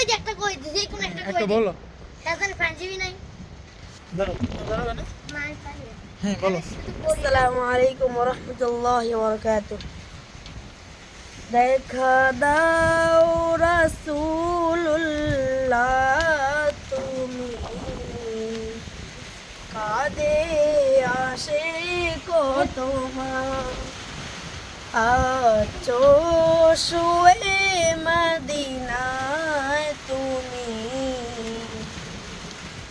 কই দে একটা কই দে যে কোনো একটা কই একটা দে। বলো। তাছাড়া পাঞ্জাবি নাই। ধরো ধরো কেন? হ্যাঁ বলো। আসসালামু আলাইকুম রহমতুল্লাহ বরকাত দেখা দাও রাসূলুল্লাহ তুমি। কাদে আসে কত আছো শুয়ে মদিনায় তুমি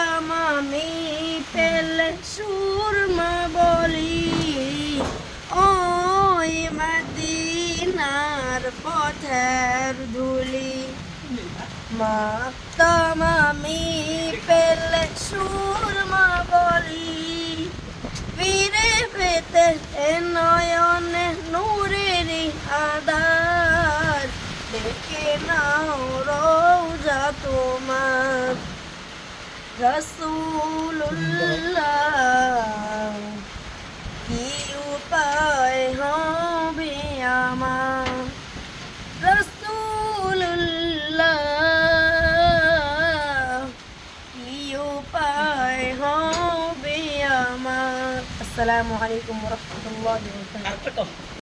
মাতামামি পেলে সুরমা বলি, ওই মদিনার পথের ধুলি। মাতামামি পেলে সুরমা বলি, ফিরে পেতে নয়নে নূরেরই আধার। দেখে নাও রোজা তোমার। রসুল্লাহ কি উপায় হবে আমার? রসুল্লাহ কি উপায় হবে আমার? আসসালামু আলাইকুম রহমতুল্লাহ